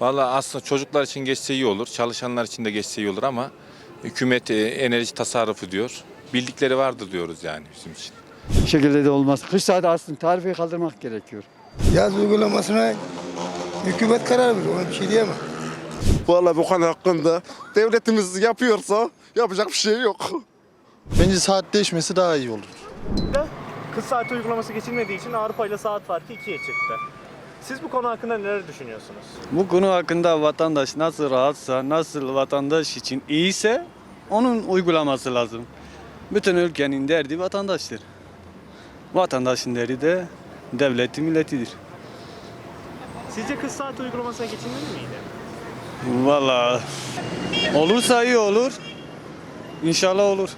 Valla aslında çocuklar için geçse iyi olur, çalışanlar için de geçse iyi olur ama hükümet e, enerji tasarrufu diyor. Bildikleri vardır diyoruz yani bizim için. Bu şekilde de olmaz. Kış saati aslında tarifeyi kaldırmak gerekiyor. Yaz uygulamasına hükümet karar verir. Ona bir şey diyemem. Vallahi bu konu hakkında devletimiz yapıyorsa yapacak bir şey yok. Bence saat değişmesi daha iyi olur. kız saati uygulaması geçilmediği için Avrupa ile saat farkı ikiye çıktı. Siz bu konu hakkında neler düşünüyorsunuz? Bu konu hakkında vatandaş nasıl rahatsa, nasıl vatandaş için iyiyse onun uygulaması lazım. Bütün ülkenin derdi vatandaştır. Vatandaşın derdi de devleti milletidir. Sizce kız saati uygulamasına geçilmeli miydi? Vallahi olursa iyi olur. İnşallah olur.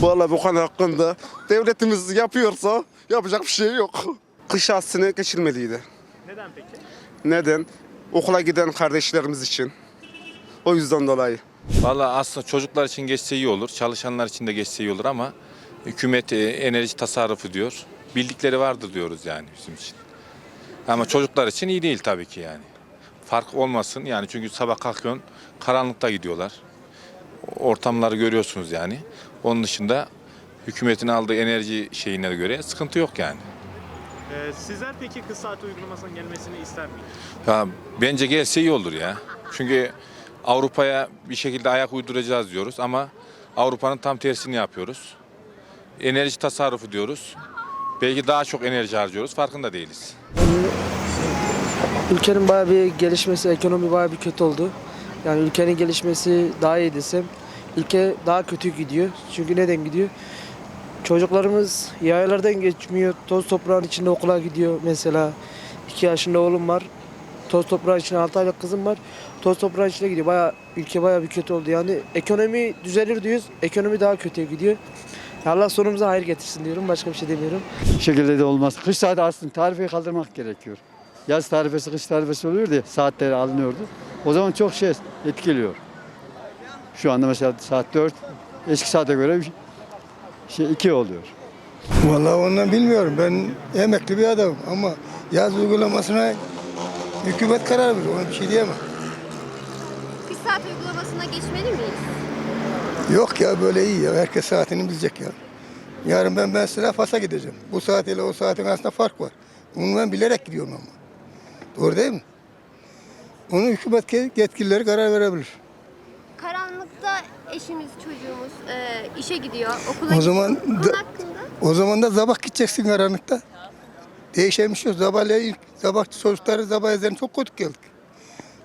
Vallahi bu konu hakkında devletimiz yapıyorsa yapacak bir şey yok. Kış aslını geçirmeliydi. Neden peki? Neden? Okula giden kardeşlerimiz için. O yüzden dolayı. Valla aslında çocuklar için geçse iyi olur, çalışanlar için de geçse iyi olur ama hükümet e, enerji tasarrufu diyor. Bildikleri vardır diyoruz yani bizim için. Ama çocuklar için iyi değil tabii ki yani. Fark olmasın yani çünkü sabah kalkıyorsun karanlıkta gidiyorlar. Ortamları görüyorsunuz yani. Onun dışında hükümetin aldığı enerji şeyine göre sıkıntı yok yani. Ee, sizler peki kız saati uygulamasının gelmesini ister miydiniz? Ya bence gelse iyi olur ya. Çünkü Avrupa'ya bir şekilde ayak uyduracağız diyoruz ama Avrupa'nın tam tersini yapıyoruz. Enerji tasarrufu diyoruz. Belki daha çok enerji harcıyoruz. Farkında değiliz. Ülkenin bayağı bir gelişmesi, ekonomi bayağı bir kötü oldu. Yani ülkenin gelişmesi daha iyi desem, ülke daha kötü gidiyor. Çünkü neden gidiyor? Çocuklarımız yayalardan geçmiyor, toz toprağın içinde okula gidiyor mesela. 2 yaşında oğlum var, toz toprağın içinde 6 aylık kızım var. Toz toprağın içine gidiyor. Bayağı, ülke bayağı bir kötü oldu. Yani ekonomi düzelir diyoruz, ekonomi daha kötüye gidiyor. Allah sonumuza hayır getirsin diyorum, başka bir şey demiyorum. Bu şekilde de olmaz. Kış saati aslında tarifeyi kaldırmak gerekiyor. Yaz tarifesi, kış tarifesi oluyor diye saatleri alınıyordu. O zaman çok şey etkiliyor. Şu anda mesela saat 4, eski saate göre bir şey 2 oluyor. Vallahi ondan bilmiyorum. Ben emekli bir adamım ama yaz uygulamasına hükümet karar verir. Ona bir şey diyemem. Kış saat uygulamasına geçmeli miyiz? Yok ya böyle iyi ya. Herkes saatini bilecek ya. Yarın ben mesela Fas'a gideceğim. Bu saat ile o saatin arasında fark var. Bunu ben bilerek gidiyorum ama. Doğru değil mi? Onu hükümet yetkilileri karar verebilir. Karanlıkta eşimiz, çocuğumuz e, işe gidiyor, okula O zaman gidiyor. Bunun da- hakkında O zaman da sabah gideceksin karanlıkta. Değişen bir şey yok. Sabahleyin ilk sabah çocukları sabah ezanı çok kötü geldik.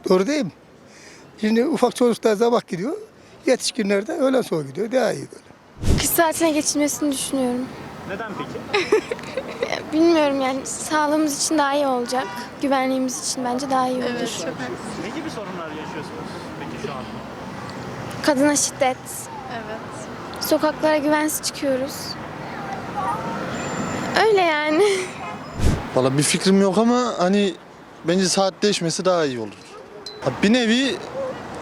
Doğru değil mi? Şimdi ufak çocuklar sabah gidiyor. Yetişkinler de öğlen sonra gidiyor. Daha iyi böyle. Kış saatine geçilmesini düşünüyorum. Neden peki? Bilmiyorum yani sağlığımız için daha iyi olacak. Güvenliğimiz için bence daha iyi olur. Ne gibi sorunlar yaşıyorsunuz peki şu an? Kadına şiddet. Evet. Sokaklara güvensiz çıkıyoruz. Öyle yani. Valla bir fikrim yok ama hani bence saat değişmesi daha iyi olur. Ha, Bir nevi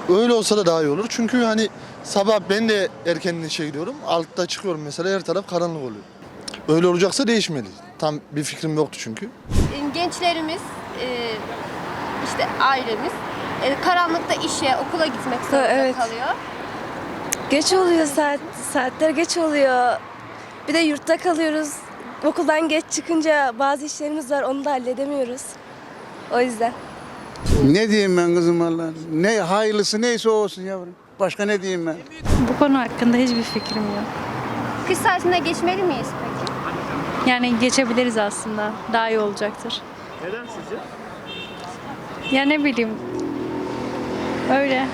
öyle olsa da daha iyi olur. Çünkü hani sabah ben de erken işe gidiyorum. Altta çıkıyorum mesela her taraf karanlık oluyor. Öyle olacaksa değişmeli. Tam bir fikrim yoktu çünkü. gençlerimiz, e, işte ailemiz e, karanlıkta işe, okula gitmek zorunda evet. kalıyor. Geç oluyor saat, saatler geç oluyor. Bir de yurtta kalıyoruz. Okuldan geç çıkınca bazı işlerimiz var onu da halledemiyoruz. O yüzden. Ne diyeyim ben kızım Allah? Ne hayırlısı neyse o olsun yavrum. Başka ne diyeyim ben? Bu konu hakkında hiçbir fikrim yok. Kış saatine geçmeli miyiz peki? Yani geçebiliriz aslında. Daha iyi olacaktır. Neden sizce? Ya ne bileyim. Öyle.